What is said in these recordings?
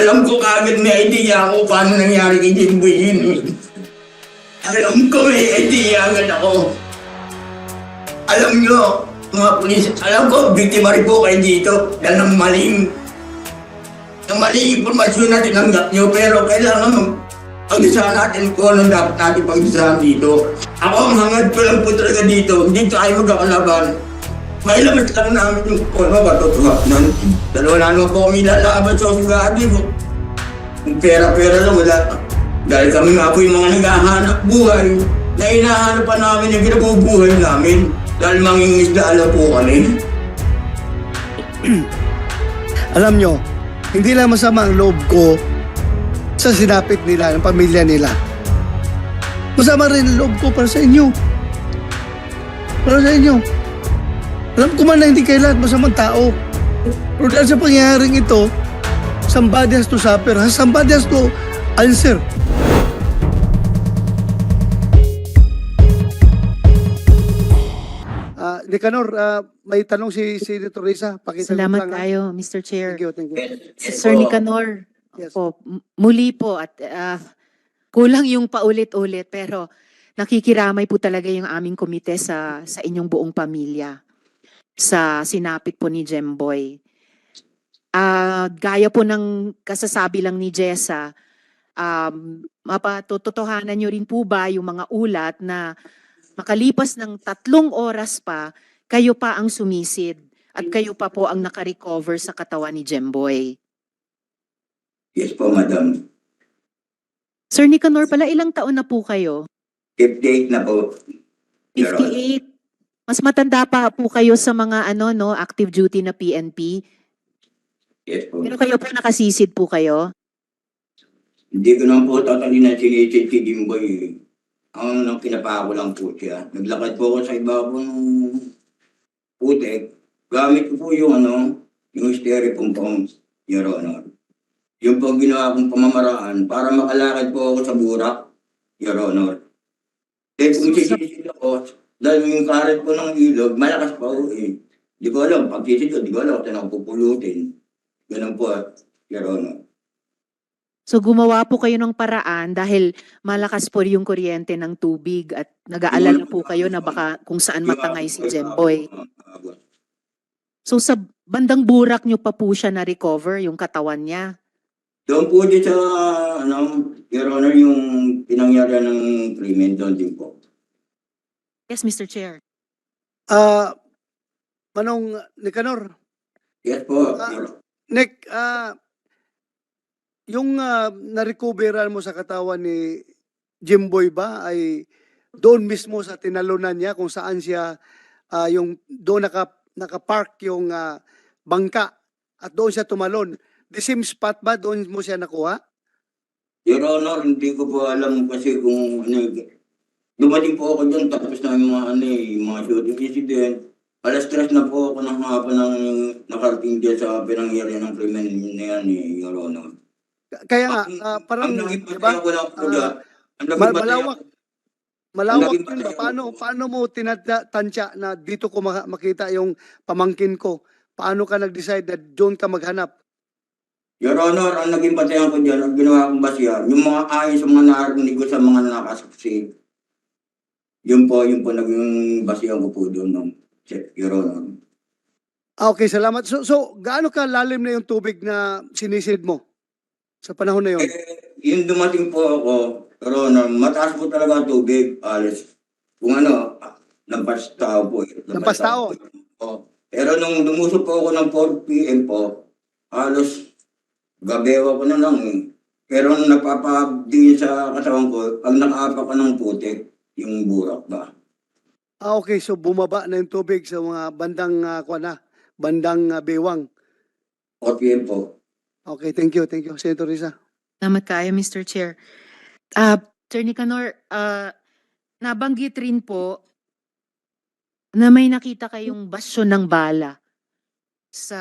Alam ko kagad may idea ako paano nangyari kay Jimboy yun. Alam ko may idea agad ako. Alam nyo, mga pulis, alam ko, biktima rin po kayo dito dahil ng maling ng maling impormasyon na tinanggap nyo, pero kailangan mag pag-isahan natin kung anong dapat natin pag-isahan dito. Ako ang hangad ko lang po talaga dito, hindi tayo magkakalaban. May lamit lang namin yung ba totoo nun. Dahil wala naman po kami lalaban sa sugati mo. Kung pera-pera lang wala. Dahil kami nga po yung mga naghahanap buhay na hinahanap pa namin yung kinabubuhay namin. Dahil mangingisda lang po kami. Alam nyo, hindi lang masama ang loob ko sa sinapit nila, ng pamilya nila. Masama rin ang loob ko para sa inyo. Para sa inyo. Alam ko man na hindi kayo lahat masamang tao. Pero dahil sa pangyayaring ito, somebody has to suffer. Somebody has to answer. Ah, Nicanor, ah, may tanong si Senator Risa. Pakita Salamat lang, ha? kayo, Mr. Chair. Thank you, thank you. Si Sir Nicanor, Yes. po, muli po at ah, kulang yung paulit-ulit pero nakikiramay po talaga yung aming komite sa sa inyong buong pamilya sa sinapit po ni Jemboy. Ah, gaya po ng kasasabi lang ni Jessa, um, mapatutotohanan nyo rin po ba yung mga ulat na makalipas ng tatlong oras pa, kayo pa ang sumisid at kayo pa po ang nakarecover sa katawan ni Jemboy. Yes po, madam. Sir Nicanor, pala ilang taon na po kayo? 58 na po. Your Honor. 58. Mas matanda pa po kayo sa mga ano no, active duty na PNP. Yes po. Pero kayo po nakasisid po kayo. Hindi ko naman po totally na sinisid si Jimboy. eh. Ang nang pinapako lang po siya. Naglakad po ako sa ibabaw ng putek. Gamit ko po yung ano, yung styrofoam pump, Your Honor. Yung po ang ginawa kong pamamaraan para makalakad po ako sa burak, Your Honor. Eh kung sisisid ako, dahil yung karet po ng ilog, malakas pa ako eh. Di ko alam, pag sisid ko, di ko alam kung ako pupulutin. Ganun po, Your Honor. So gumawa po kayo ng paraan dahil malakas po yung kuryente ng tubig at nag-aalala po kayo na baka kung saan matangay si Jemboy. So sa bandang burak nyo pa po siya na-recover yung katawan niya. Doon po din sa, ano, Your Honor, yung pinangyarihan ng krimen doon din po. Yes, Mr. Chair. Ah, Manong Nicanor, Yes po, Ah. Your Nick, ah, yung uh, narecoveran mo sa katawan ni Jimboy ba ay doon mismo sa tinalunan niya kung saan siya ah, yung doon naka naka-park yung ah, bangka at doon siya tumalon. The same spot ba doon mo siya nakuha? Your Honor, hindi ko po alam kasi kung ano, dumating po ako doon tapos na yung mga ano eh, yung mga shooting incident. Alas tres na po ako ng hapon ng nakarating dyan sa pinangyarihan ng krimen na yan eh, Your Honor. Kaya nga, ah, parang, ang naging di ba? ko lang po Ah, dyan, ang naging mal- bataya malawak. Malawak Ang naging yun ba? Paano, ko- paano mo tinatansya na dito ko maka- makita yung pamangkin ko? Paano ka nag-decide na doon ka maghanap? Your Honor, ang naging patayan ko dyan, ang ginawa kong basya, yung mga ayon sa mga narinig ko sa mga nakasaksi, yun po, yun po naging basyan ko po doon, no? Your Honor. Ah, Okay, salamat. So, so gaano ka lalim na yung tubig na sinisid mo sa panahon na yun? Eh, yung dumating po ako, Your Honor, mataas po talaga ang tubig, alis. Kung ano, lampas tao po. eh. Lampas tao? Po. Pero nung lumusok po ako ng 4 p.m. po, halos gabewa ko na lang eh. Pero nung nagpapabdi sa katawan ko, pag nakaapak ko ng putik, yung burak ba? Ah, okay. So, bumaba na yung tubig sa mga bandang, uh, na, bandang ah, bewang. 4 p.m. po. Okay, thank you. Thank you, Senator Risa. Salamat kayo, Mr. Chair. Ah, Sir Nicanor, ah, nabanggit rin po na may nakita kayong basyo ng bala sa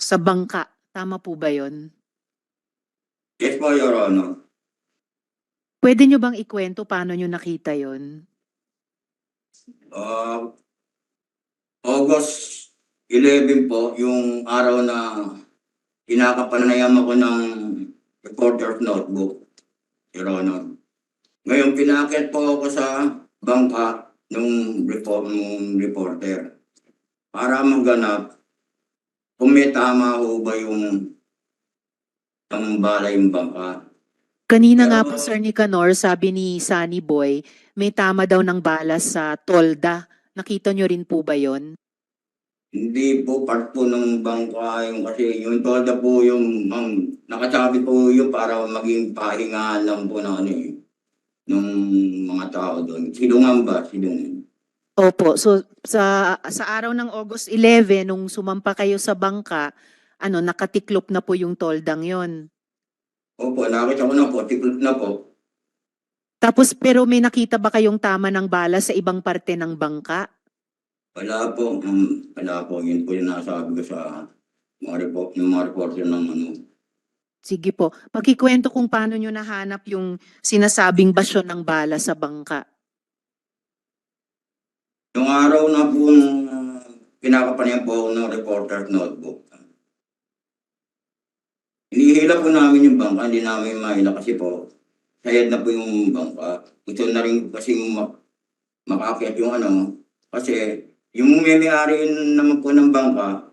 sa bangka. Tama po ba 'yon? Yes po, Your Honor. Pwede nyo bang ikwento paano nyo nakita 'yon? Uh, August 11 po, yung araw na kinakapanayam ako ng reporter's notebook, Your. Ngayon, pinakit po ako sa bangka nung, report, reporter para maganap kung may tama ho ba yung tambala yung bangka. Kanina nga po, Sir Nicanor, sabi ni Sunny Boy, may tama daw ng balas sa tolda. Nakita nyo rin po ba yon? Hindi po part po ng bangka yung kasi yung toda po yung um, nakasabi po yung para maging pahinga lang po ng ano eh, nung mga tao doon. Silungan ba? Silungan. Opo, so sa sa araw ng August 11 nung sumampa kayo sa bangka, ano nakatiklop na po yung toldang yon. Opo, nakita ko na po, tiklop na po. Tapos pero may nakita ba kayong tama ng bala sa ibang parte ng bangka? Wala po, um, wala po. Yun po yung nasabi ko sa mga report, yung mga reporter ng ano. Sige po, pakikwento kung paano nyo nahanap yung sinasabing basyon ng bala sa bangka. Yung araw na po nung uh, pinakapanihan po ng reporter's notebook. Hinihila po namin yung bangka, hindi namin mahila kasi po, sayad na po yung bangka. Gusto na rin kasi mak makakit yung ano, kasi yung may-ari naman po ng bangka,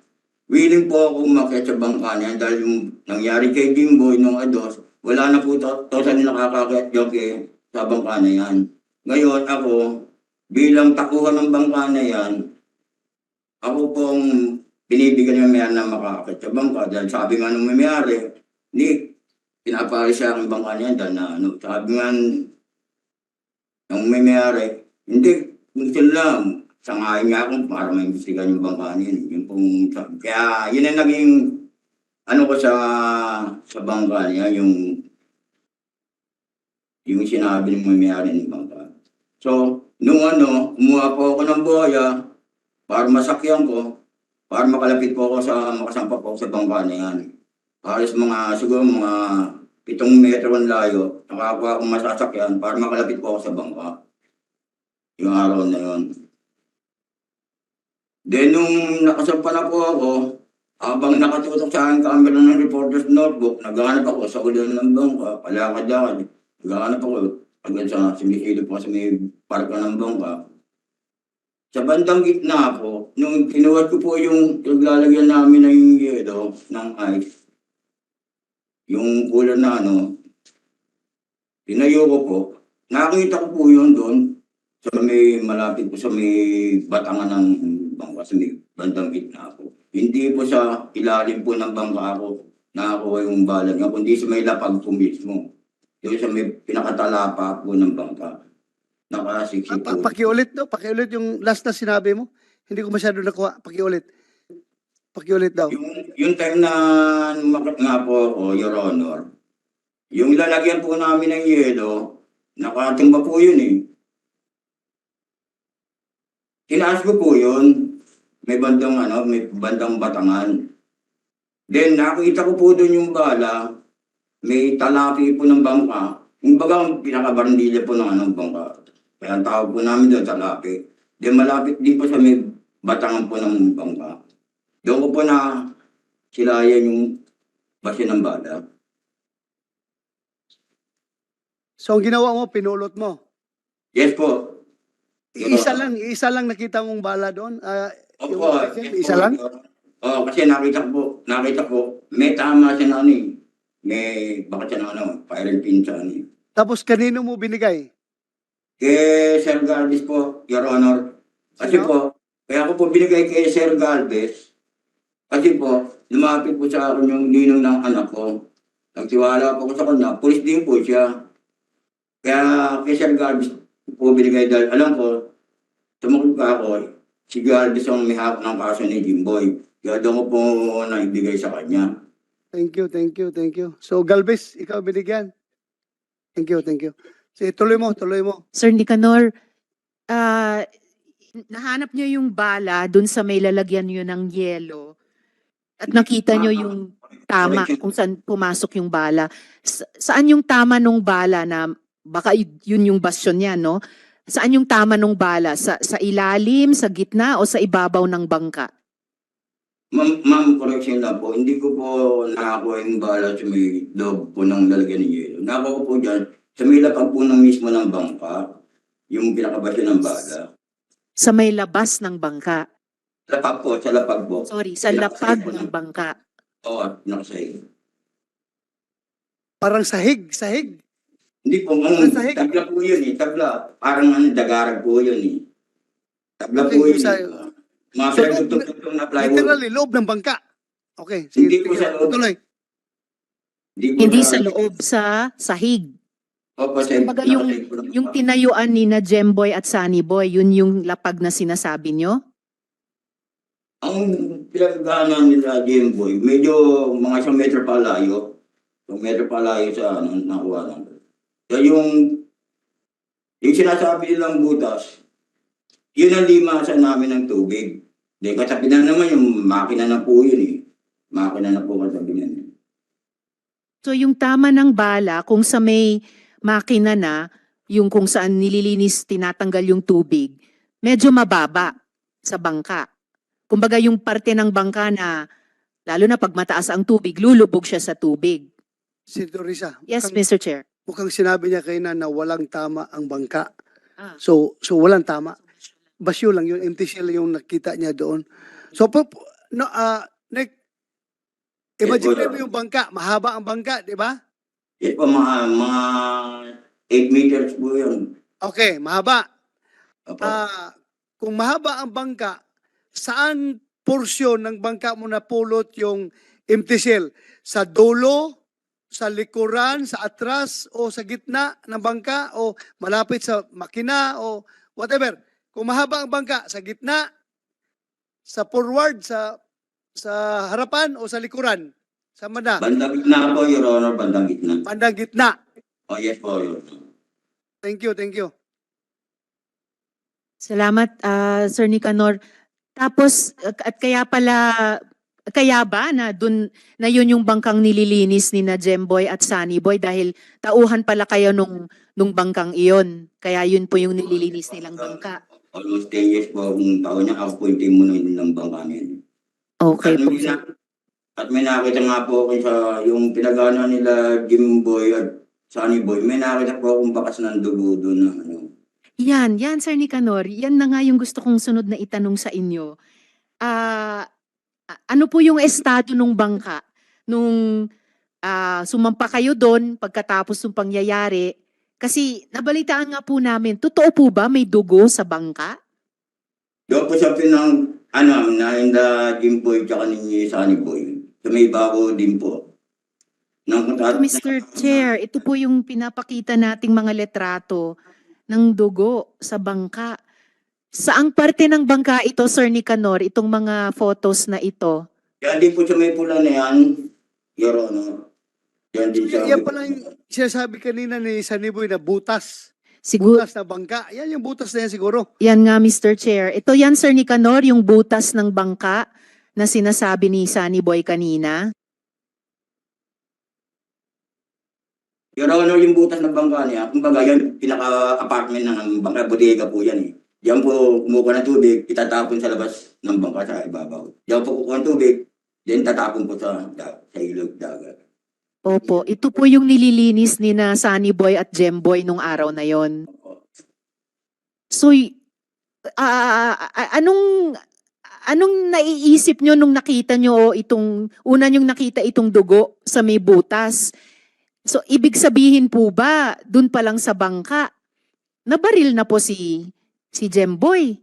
willing po ako umakyat sa bangka niya dahil yung nangyari kay Jimboy nung ados, wala na po to- totally nakakakit kay sa bangka na yan. Ngayon ako, bilang takuhan ng bangka na yan, ako pong binibigyan ng mayari na makakakit sa bangka dahil sabi nga nung may-ari, ni pinapari siya ang bangka niya dahil na ano, sabi nga nung may-ari, hindi, gusto lang, sangayin nga akong para maimbestigan yung bangka niya. Yung pong, kaya yun ang naging ano ko sa sa bangka niya, yung yung sinabi ng may-ari ng bangka. So, nung ano, kumuha po ako ng boya para masakyan ko, para makalapit po ako sa makasampa po ako sa bangka na. Halos mga, siguro mga pitong metro ang layo, nakakuha akong masasakyan para makalapit po ako sa bangka. Yung araw na yun. Then, nung nakasampa na po ako, habang nakatutok sa akin camera ng reporter's notebook, naghahanap ako sa ulo ng bangka, palakad-lakad. Naghahanap ako, hanggang sa sumisilip po sa may parka ng bangka. Sa bandang gitna po, nung kinuha ko po yung naglalagyan namin ng yelo, ng ice, yung cooler na ano, tinayo ko po, nakita ko po yun doon, sa may malapit po sa may batangan ng bangka, sa may bandang gitna po. Hindi po sa ilalim po ng bangka ako nakakuha yung bala niya, kundi sa may lapag po mismo. Yung sa may pinakatalapa po ng bangka. Nakasiksi Pa, po. pa, pakiulit daw, pakiulit yung last na sinabi mo. Hindi ko masyado nakuha. Pakiulit. Pakiulit daw. Yung, yung time na lumakit nga po ako, Your Honor, yung lalagyan po namin ng yelo, nakatumba po yun eh. Tinaas ko po yun. May bandang ano, may bandang batangan. Then nakita ko po doon yung bala, may talaki po ng bangka. Yung baga, pinakabarandila po ng anong bangka. Kaya ang tawag po namin doon, talaki. Then malapit din po sa may batangan po ng bangka. Doon ko po na silayan yung base ng bala. So, ang ginawa mo, pinulot mo. Yes po. Isa lang, isa lang nakita mong bala doon. Ah, Yung Opo. yes isa po. lang? Oo, kasi nakita ko po, nakita ko, may tama siya na ano eh. May, baka siya na ano, viral pin siya ano eh. tapos kanino mo binigay? Kay Sir Galvez po, Your Honor. Kasi Sino? po, kaya ako po binigay kay Sir Galvez. Kasi po, lumapit po sa akin yung ninong ng anak ko. Nagtiwala po ko sa kanya. Pulis din po siya. Kaya kay Sir Galvez po binigay dahil alam ko, tumakot ka ako, si Galvez ang may hawak ng kaso ni Jimboy. Kaya doon ko po na ibigay sa kanya. Thank you, thank you, thank you. So, Galvez, ikaw binigyan. Thank you, thank you. Sige, tuloy mo, tuloy mo. Sir Nicanor, ah, nahanap nyo yung bala dun sa may lalagyan nyo ng yelo at nakita nyo yung tama kung saan pumasok yung bala. Sa- saan yung tama nung bala na baka y- yun yung basyon niya, no? Saan yung tama nung bala? Sa, sa ilalim, sa gitna, o sa ibabaw ng bangka? Ma'am, ma'am, correction lang po. Hindi ko po nakakuha yung bala sa may loob po ng lalagyan ng yelo. Nakakuha ko po dyan sa may lapag po ng mismo ng bangka. Yung pinakabasyo ng bala. Sa may labas ng bangka. Lapag po, sa lapag po. Sorry, sa lapag ng bangka. Oo, at nakasahig. Parang sahig, sahig. Hindi po, Sa sahig? tabla po yun eh. Tabla. Parang ano, dagarag po yun eh. Tabla Okay, po yun sa- eh. Mga So, pinagtutugtog na plywood. Literally, loob ng bangka. Okay, sige. Hindi po sa loob. Tuloy. po Hindi sa loob, sa sahig. Opo, sa Kumbaga yung- ng Yung tinayuan ni na Gemboy at Sunny Boy, yun yung lapag na sinasabi nyo? Ang pinagdaanan nila Game Boy, medyo mga isang metro pa layo. Isang metro pa layo sa ano, nakuha lang. Kaya yung, yung sinasabi nilang butas, yun ang limasan namin ng tubig. Di katabi na naman yung makina na po yun eh. Makina na po katabi na yun. So yung tama ng bala, kung sa may makina na, yung kung saan nililinis, tinatanggal yung tubig, medyo mababa sa bangka. Kumbaga yung parte ng bangka na, lalo na pag mataas ang tubig, lulubog siya sa tubig. Senator Risa. Yes, mukhang, Mr. Chair. mukhang sinabi niya kayo na, na walang tama ang bangka. Ah. So, so walang tama. Basyo lang yun, empty shell yung nakita niya doon. So, po, po- no, ah, Nick, imagine mo yung bangka, mahaba ang bangka, di ba? Yan po mga, mga 8 meters po yun. Okay, mahaba. Opo. Ah, kung mahaba ang bangka, saan porsyon ng bangka mo napulot yung empty shell? Sa dulo, sa likuran, sa atras, o sa gitna ng bangka, o malapit sa makina, o whatever. Kung mahaba ang bangka, sa gitna, sa forward, sa sa harapan, o sa likuran? Sa mana? bandang gitna po, Your Honor, bandang gitna. Bandang gitna. Oh, yes po, Your Honor. Thank you, thank you. Salamat, ah, Sir Nicanor. Tapos, at kaya pala, kaya ba na dun, na yun yung bangkang nililinis ni na Gemboy at Sunny Boy dahil tauhan pala kayo nung, nung bangkang iyon. Kaya yun po yung nililinis nilang bangka. Almost 10 years po akong taon niya, ako po yung mo ng bangka. Okay at, po. At may nakita nga po ako sa yung pinagana nila Jim Boy at Sunny Boy, may nakita po akong bakas ng dugo doon na ano. Yan, yan Sir Nicanor, yan na nga yung gusto kong sunod na itanong sa inyo. Ah, a- ano po yung estado nung bangka nung ah, sumampa kayo doon pagkatapos ng pangyayari? Kasi nabalitaan nga po namin, totoo po ba may dugo sa bangka? Doon po sa pinang, ano, na inda Jim Boy tsaka ni Sunny Boy. Bako din po. Nang, Mr. Chair, ito po yung pinapakita nating mga letrato ng dugo sa bangka. Saang parte ng bangka ito, Sir Nicanor, itong mga photos na ito? Yan din po sa may pula na yan, Your Honor. Yan din sa Yan pala yung sinasabi kanina ni Saniboy na butas. Siguro, Butas na bangka. Yan yung butas na yan siguro. Yan nga, Mr. Chair. Ito yan, Sir Nicanor, yung butas ng bangka na sinasabi ni Sunny Boy kanina. Your Honor, yung butas ng bangka niya, kumbaga yan, pinaka-apartment ng bangka, bodega po yan eh. Diyan po kumukuha ng tubig, itatapon sa labas ng bangka sa ibabaw. Diyan po kukuha ng tubig, then tatapon po sa, sa ilog dagat. Opo, ito po yung nililinis ni na Sunny Boy at Gemboy nung araw na yon. So, ah, anong anong naiisip nyo nung nakita nyo itong, una nyong nakita itong dugo sa may butas? So, ibig sabihin po ba, dun pa lang sa bangka, nabaril na po si si Gemboy?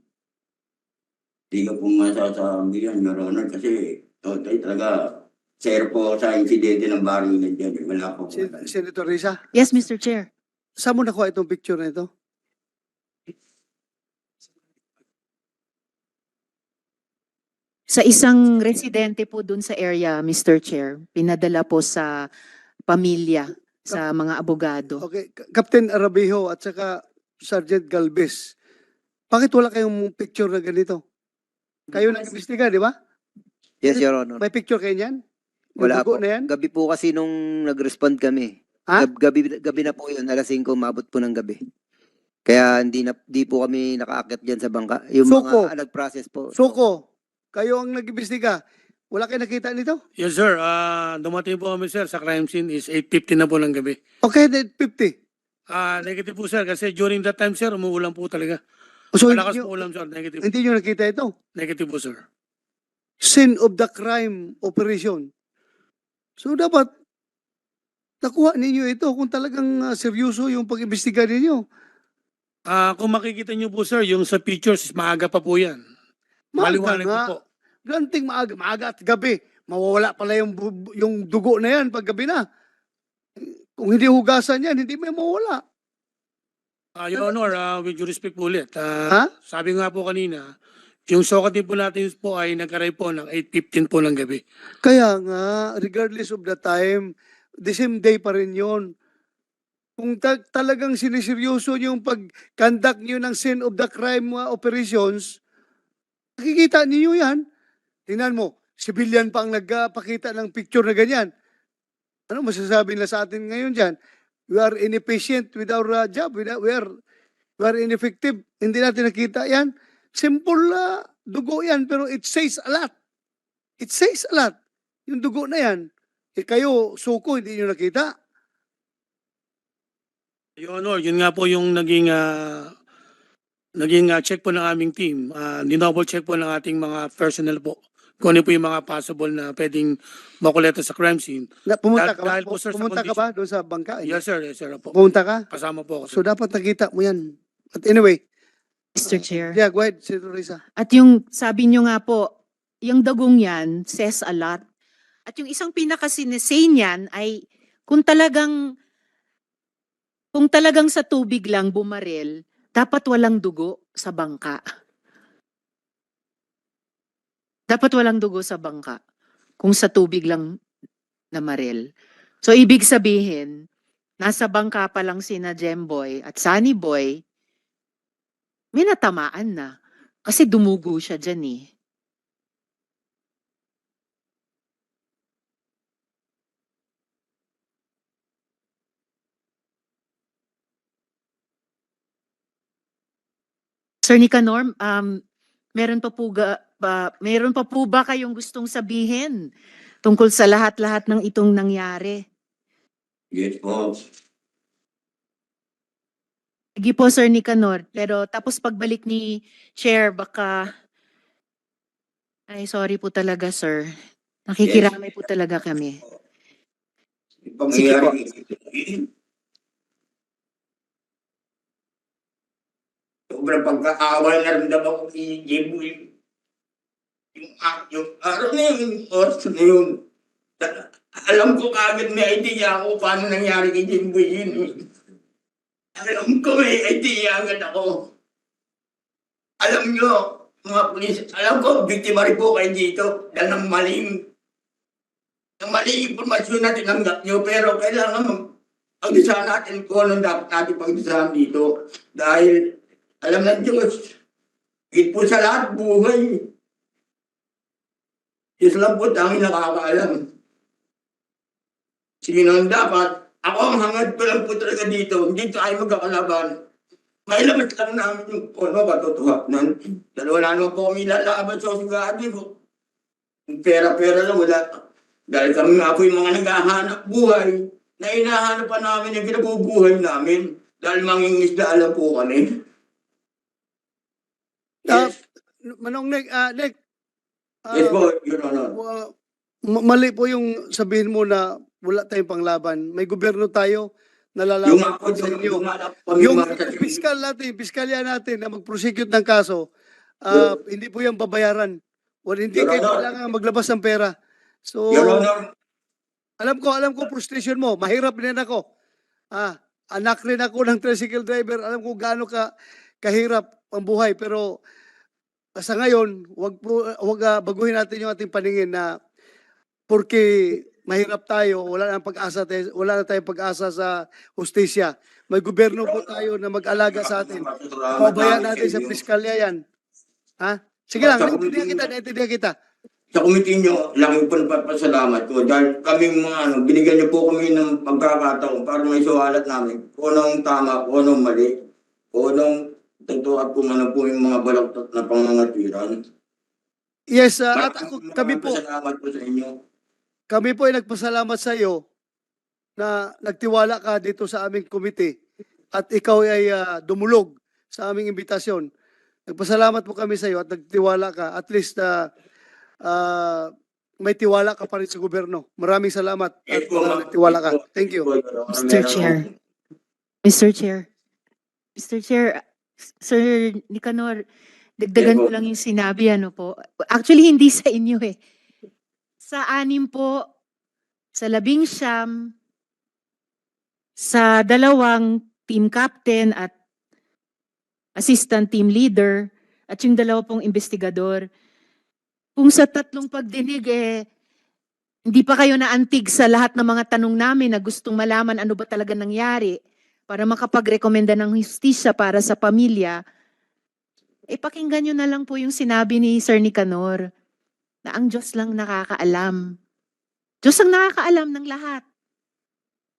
Hindi ko po masasabi yan, Your Honor, kasi totally talaga, zero po sa insidente ng baril na dyan. Wala po. Sen- Senator Risa, Yes, Mr. Chair. saan mo nakuha itong picture na ito? Sa isang residente po dun sa area, Mr. Chair, pinadala po sa pamilya, sa mga abogado. Okay, Captain Arabijo at saka Sergeant Galvez. Bakit wala kayong picture na ganito? Kayo nag-imbestiga, di ba? Yes, Your Honor. May picture kayo niyan? Yung Wala dugo po. na yan? Gabi po kasi nung nag-respond kami. Ha? Gab- Gabi, gabi na po yun, alas 5, umabot po ng gabi. Kaya hindi na di po kami nakaakyat diyan sa bangka. Yung Suko. mga nag-process po. Suko, kayo ang nag-imbestiga. Wala kayo nakita nito? Yes, sir. Ah, dumating po kami, sir, sa crime scene is 8.50 na po ng gabi. Okay, then 50. Ah, negative po, sir. Kasi during that time, sir, umuulan po talaga. So, hindi Malakas nyo, po ulam, sir. Negative. hindi nyo nakita ito? Negative po, sir. Scene of the crime operation. So, dapat nakuha ninyo ito kung talagang ah, seryoso yung pag-imbestiga ninyo. Ah, kung makikita niyo po, sir, yung sa pictures, maaga pa po yan. Maliwanag po. Granting maaga, maaga at gabi. Mawawala pala yung, yung dugo na yan pag gabi na. Kung hindi hugasan yan, hindi may mawala. Ah, Your Honor, ah, with due respect po ulit. Ha? Sabi nga po kanina, yung sokatin po natin po ay nag-arrive po ng 8.15 po ng gabi. Kaya nga, regardless of the time, the same day pa rin yun. Kung ta- talagang siniseryoso yung pag-conduct nyo ng scene of the crime uh, operations, nakikita niyo yan. Tingnan mo, civilian pa ang nagpakita ng picture na ganyan. Ano masasabi nila sa atin ngayon dyan? We are inefficient with our uh, job. We are, we are, ineffective. Hindi natin nakita yan. Simple uh, dugo yan, pero it says a lot. It says a lot. Yung dugo na yan. Eh kayo, suko, hindi nyo nakita. Your Honor, yun nga po yung naging ah, naging ah, check po ng aming team. Uh, dinoble check po ng ating mga personnel po. Kung ano po yung mga possible na pwedeng makuleta sa crime scene. Na, pumunta Dahil- ka ba? dahil po, sir, sa pumunta ka ba doon sa bangka? Yes, sir. Yes, sir. Po. Pumunta ka? Kasama po ako. So dapat nakita mo yan. But anyway, Mr. Chair. yeah, go ahead, Senator Risa. At yung sabi nyo nga po, yung dagong yan says a lot. At yung isang pinakasinasay niyan ay kung talagang kung talagang sa tubig lang bumaril, dapat walang dugo sa bangka. Dapat walang dugo sa bangka kung sa tubig lang namaril. So ibig sabihin, nasa bangka pa lang sina Jemboy at Sunny Boy, may natamaan na. Kasi dumugo siya dyan eh. Sir Nicanor, um, meron pa po, ga, ba, meron pa po ba kayong gustong sabihin tungkol sa lahat-lahat ng itong nangyari? Yes po. Sige po, Sir Nicanor. Pero tapos pagbalik ni Chair, baka... Ay, sorry po talaga, sir. Nakikiramay po talaga kami. Yung pangyayari. Sobrang pagkaawa na rin ko kay Jimmy. Yung, yung araw na yun, yung oras na yun. Alam ko kagad may idea ako paano nangyari kay Jimmy yun. Alam ko may idea agad ako. Alam nyo, mga pulis, alam ko, biktima rin po kayo dito dahil ng maling ng maling impormasyon na tinanggap nyo, pero kailangan pagdisahan natin kung anong dapat natin pagdisahan dito. Dahil, alam ng Diyos, higit po sa lahat, buhay. Diyos lang po tanging nakakaalam. Sino ang dapat? Ako ang hangad ko lang po talaga dito. Hindi tayo magkakalaban. May labas lang namin yung ano, katotohanan. Dahil wala naman po kami lalaban sa usigati ko. Yung Pera-pera lang, wala. Dahil kami nga po yung mga naghahanap buhay, na hinahanap pa namin yung kinabubuhay namin. Dahil mangingisda alam po kami. Ah, Yes, Manong Nick, ah, Nick, yes po, Your Honor. wa- ma- mali po yung sabihin mo na wala tayong panglaban. May gobyerno tayo, Yung nalalaman mga po sa inyo. yung Yung piskal natin, piskalya natin na mag-prosecute ng kaso, ah, hindi po yan babayaran. O hindi Your kayo Honor. kailangan maglabas ng pera. So, Your Honor, alam ko, alam ko frustration mo. Mahirap din ako. Ah, anak rin ako ng tricycle driver. Alam ko gaano ka kahirap ang buhay. Pero sa ngayon, wag, wag ah, baguhin natin yung ating paningin na porque mahirap tayo, wala na pag-asa, tayo- wala na tayong pag-asa sa hustisya. May gobyerno po tayo na mag-alaga sa atin. Pabayaan natin sa piskalya yan. Ha? Sige lang, naintindihan kita, naintindihan kita. sa committee nyo, laki po nagpapasalamat ko dahil kaming mga ano, binigyan niyo po kami ng pagkakataon para may suwalat namin kung anong tama, kung anong mali, kung anong totoo at kung ano po yung mga balaktot na pangangatwiran. Yes, ah, at ako, kami po, Salamat po sa inyo. kami po ay nagpasalamat sa iyo na nagtiwala ka dito sa aming komite at ikaw ay ah, dumulog sa aming imbitasyon. Nagpasalamat po kami sa iyo at nagtiwala ka. At least ah, ah, may tiwala ka pa rin sa gobyerno. Maraming salamat at Yes po, ah, ma'am. nagtiwala ka. Thank you. Mr. Chair. Mr. Chair. Mr. Chair, Sir Nicanor, dagdagan ko lang yung sinabi, ano po. Actually, hindi sa inyo eh. Sa anim po, sa labing siyam, sa dalawang team captain at assistant team leader, at yung dalawa pong investigador, kung sa tatlong pagdinig eh, hindi pa kayo naantig sa lahat ng mga tanong namin na gustong malaman ano ba talaga nangyari para makapagrekomenda ng justisya para sa pamilya, eh pakinggan nyo na lang po yung sinabi ni Sir Nicanor na ang Diyos lang nakakaalam. Diyos ang nakakaalam ng lahat.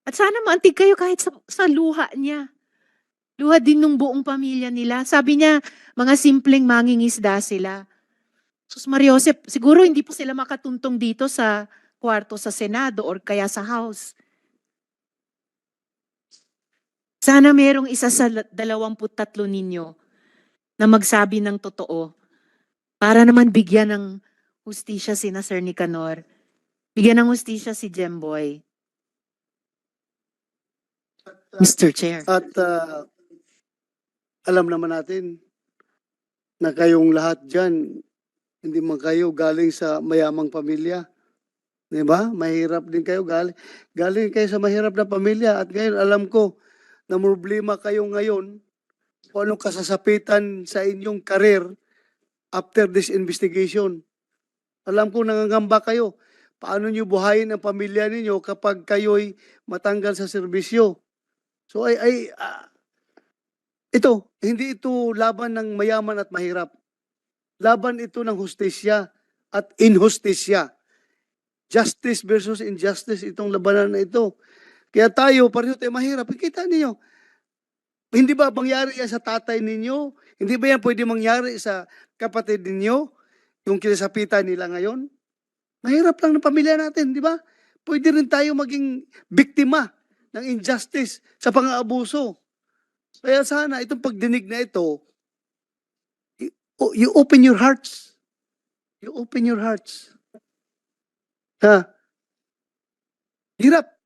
At sana maantig kayo kahit sa, sa luha niya. Luha din ng buong pamilya nila. Sabi niya, mga simpleng mangingisda sila. Sus Mariosep, siguro hindi po sila makatuntong dito sa kwarto sa Senado or kaya sa House. Sana merong isa sa la- dalawamput tatlo ninyo na magsabi ng totoo para naman bigyan ng hustisya si na Sir Nicanor. Bigyan ng hustisya si Jemboy. Mr. Chair. At ah, alam naman natin na kayong lahat dyan, hindi man kayo galing sa mayamang pamilya. Di ba? Mahirap din kayo. Galing, galing kayo sa mahirap na pamilya. At ngayon, alam ko na problema kayo ngayon kung anong kasasapitan sa inyong karir after this investigation. Alam ko nangangamba kayo. Paano nyo buhayin ang pamilya ninyo kapag kayo'y matanggal sa serbisyo? So ay ay ah, ito, hindi ito laban ng mayaman at mahirap. Laban ito ng hustisya at inhustisya. Justice versus injustice itong labanan na ito. Kaya tayo, pareho tayo mahirap. Kita niyo, hindi ba mangyari yan sa tatay ninyo? Hindi ba yan pwede mangyari sa kapatid ninyo? Yung kinasapitan nila ngayon? Mahirap lang ng pamilya natin, di ba? Pwede rin tayo maging biktima ng injustice sa pang-aabuso. Kaya sana itong pagdinig na ito, you open your hearts. You open your hearts. Ha? Hirap.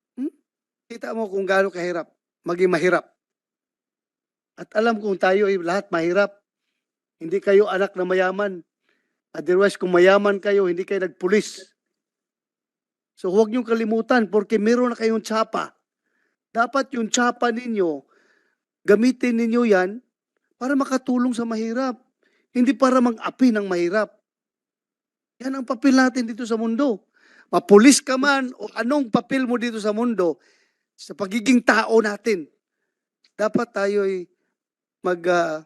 Kita mo kung gaano kahirap. Maging mahirap. At alam kong tayo ay lahat mahirap. Hindi kayo anak na mayaman. Otherwise, kung mayaman kayo, hindi kayo nagpulis. So huwag niyong kalimutan porque meron na kayong tsapa. Dapat yung tsapa ninyo, gamitin ninyo yan para makatulong sa mahirap. Hindi para mag-api ng mahirap. Yan ang papel natin dito sa mundo. Mapulis ka man o anong papel mo dito sa mundo, sa pagiging tao natin, dapat tayo'y mag ah,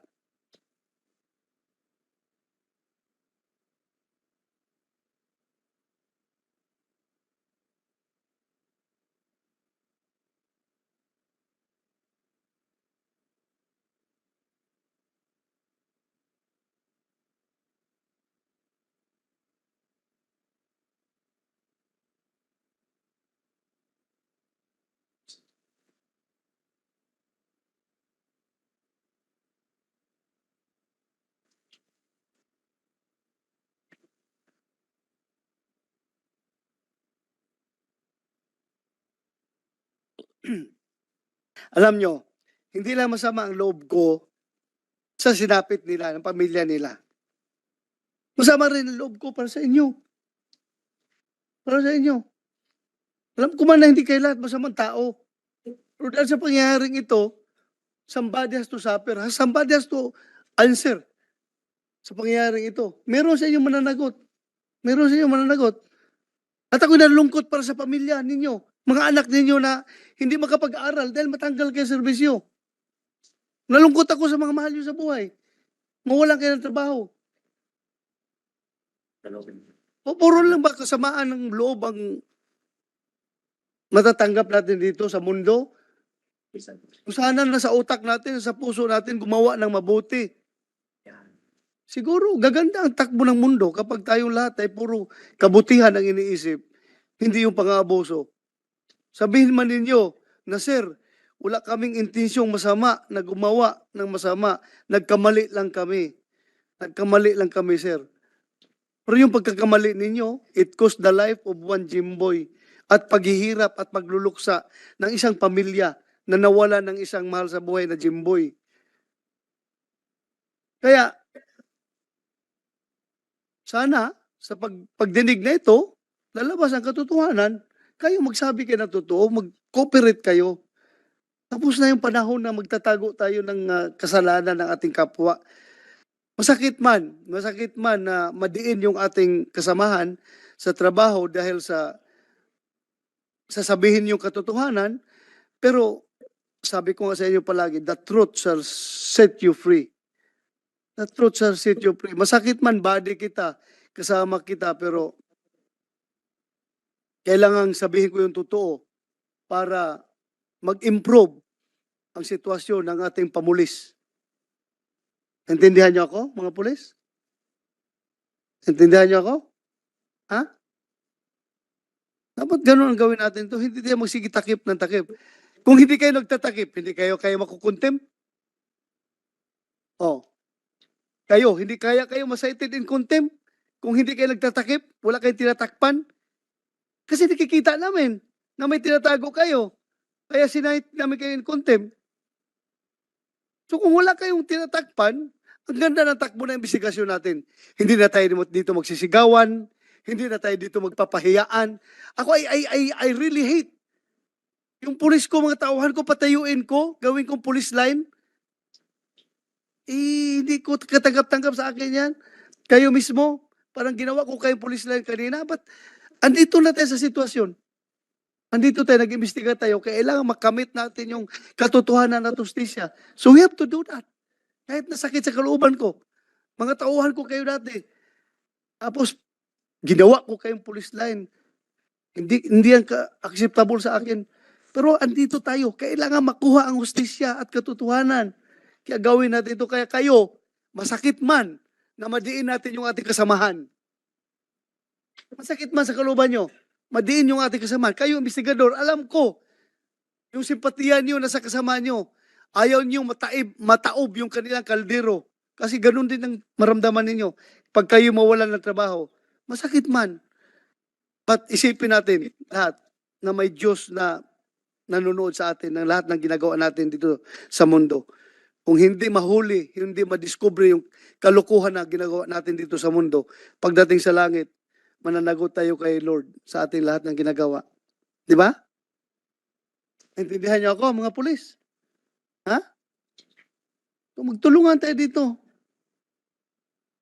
alam nyo, hindi lang masama ang loob ko sa sinapit nila, ng pamilya nila. Masama rin ang loob ko para sa inyo. Para sa inyo. Alam ko man na hindi kayo lahat masamang tao. Pero dahil sa pangyayaring ito, somebody has to suffer. Somebody has to answer sa pangyayaring ito. Meron sa inyo mananagot. Meron sa inyo mananagot. At ako nalungkot para sa pamilya ninyo. Mga anak ninyo na hindi makapag-aral dahil matanggal kayo serbisyo. Nalungkot ako sa mga mahal nyo sa buhay. Mawalan kayo ng trabaho. O puro lang ba kasamaan ng loob ang matatanggap natin dito sa mundo? Kung sana na sa utak natin, sa puso natin, gumawa ng mabuti. siguro gaganda ang takbo ng mundo kapag tayong lahat ay puro kabutihan ang iniisip, hindi yung pang-aabuso. Sabihin man ninyo na, Sir, wala kaming intensyong masama na gumawa ng masama. Nagkamali lang kami. Nagkamali lang kami, Sir. Pero yung pagkakamali ninyo, it cost the life of one Jimboy at paghihirap at pagluluksa ng isang pamilya na nawala ng isang mahal sa buhay na Jimboy. Kaya, sana, sa pag, pagdinig na ito, lalabas ang katotohanan, kayo magsabi kayo ng totoo, mag-cooperate kayo. Tapos na yung panahon na magtatago tayo ng ah, kasalanan ng ating kapwa. Masakit man, masakit man na madiin yung ating kasamahan sa trabaho dahil sa sasabihin yung katotohanan, pero sabi ko nga sa inyo palagi, the truth shall set you free. The truth shall set you free. Masakit man body kita, kasama kita, pero kailangan sabihin ko yung totoo para mag-improve ang sitwasyon ng ating pamulis. Intindihan niyo ako, mga pulis? Intindihan niyo ako? Ha? Dapat ganun ang gawin natin to. Hindi tayo magsige takip ng takip. Kung hindi kayo nagtatakip, hindi kayo kayo makukontempt. Oh. Kayo, hindi kaya kayo masaited in contempt. Kung hindi kayo nagtatakip, wala kayong tinatakpan. Kasi nakikita namin na may tinatago kayo. Kaya sinahit namin kayo in contempt. So kung wala kayong tinatakpan, ang ganda ng takbo ng investigasyon natin. Hindi na tayo dito magsisigawan, hindi na tayo dito magpapahiyaan. Ako, I, I, I, I really hate. Yung pulis ko, mga tauhan ko, patayuin ko, gawin kong police line. Eh, hindi ko katanggap-tanggap sa akin yan. Kayo mismo, parang ginawa ko kayong police line kanina. But, andito na tayo sa sitwasyon. Andito tayo, nag-imbestiga tayo. Kailangan makamit natin yung katotohanan at justisya. So we have to do that. Kahit nasakit sa kalooban ko. Mga tauhan ko kayo dati. Tapos, ginawa ko kayong police line. Hindi, hindi yan ka-acceptable sa akin. Pero andito tayo. Kailangan makuha ang justisya at katotohanan. Kaya gawin natin ito. Kaya kayo, masakit man na madiin natin yung ating kasamahan. Masakit man sa kalooban nyo. Madiin yung ating kasamahan. Kayo, investigador, alam ko, yung simpatiya nyo na sa kasama nyo, ayaw nyo mataib, mataob yung kanilang kaldero. Kasi ganun din ang maramdaman ninyo. Pag kayo mawalan ng trabaho, masakit man. But isipin natin lahat na may Diyos na nanonood sa atin ng lahat ng ginagawa natin dito sa mundo. Kung hindi mahuli, hindi madiscover yung kalukuhan na ginagawa natin dito sa mundo, pagdating sa langit, mananagot tayo kay Lord sa ating lahat ng ginagawa. Di ba? Intindihan niyo ako, mga pulis? Ha? Magtulungan tayo dito.